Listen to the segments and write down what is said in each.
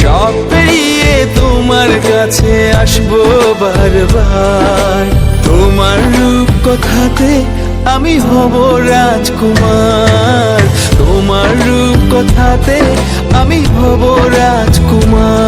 সব পেরিয়ে তোমার কাছে আসব বারবার। তোমার রূপ কথাতে আমি হব রাজকুমার। তোমার রূপ কথাতে আমি হব রাজকুমার।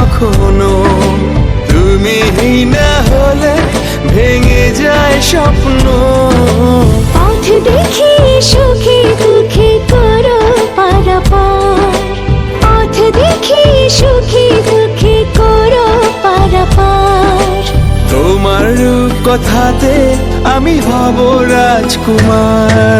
কখনো। তুমি না হলে ভেঙে যায় স্বপ্ন। পথ দেখি সুখে দুঃখে করো পারাপার। পথ দেখি সুখে দুঃখে করো পারাপার। তোমার কথাতে আমি হব রাজকুমার।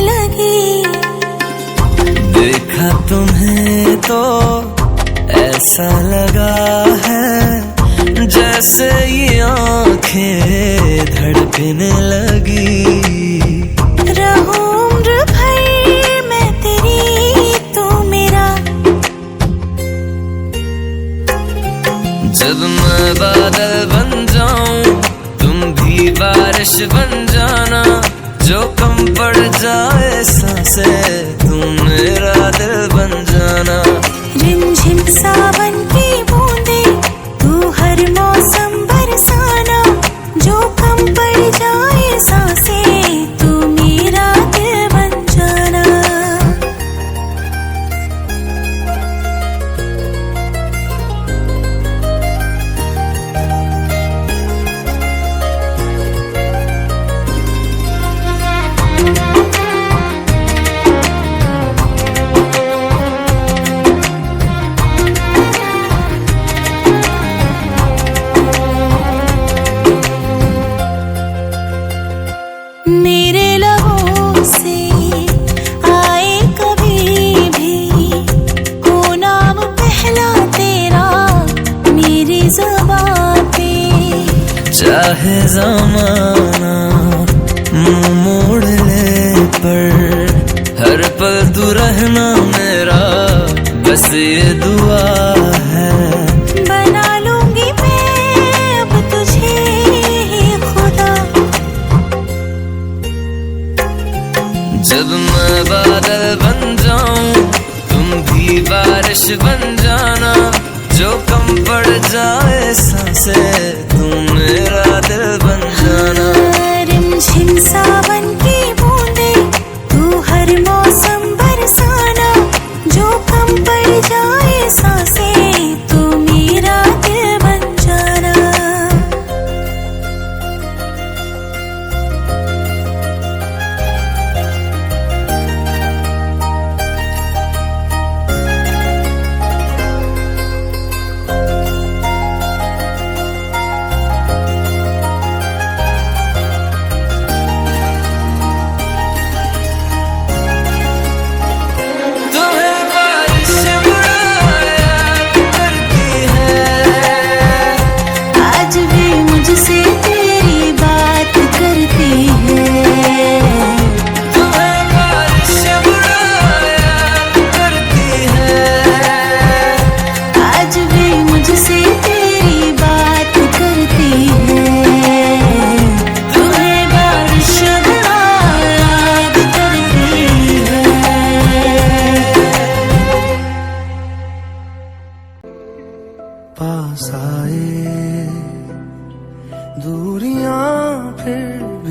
तुम्हें तो ऐसा लगा है जैसे ये आँखें धड़कने लगी। रहूँ तू जब मैं बादल बन जाऊँ तुम भी बारिश बन जाना। जो कम पड़ जाए साँसें तुम मेरा दिल बन não. पे चाहे जमाना मुँह मोड़ ले पर हर पल तू रहना मेरा बस ये दुआ है। बना लूँगी मैं अब तुझे ही खुदा। जब मैं बादल बन जाऊँ तुम भी बारिश बन जाना। जो कम पड़ जाए सबसे तुम मेरा दिल बन जाना। सावन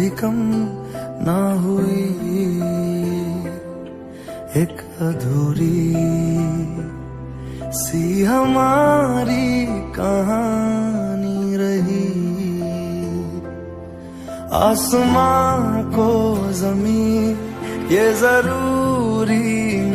भी कम ना हुई। एक अधूरी सी हमारी कहानी रही। आसमां को ज़मीन, ये ज़रूरी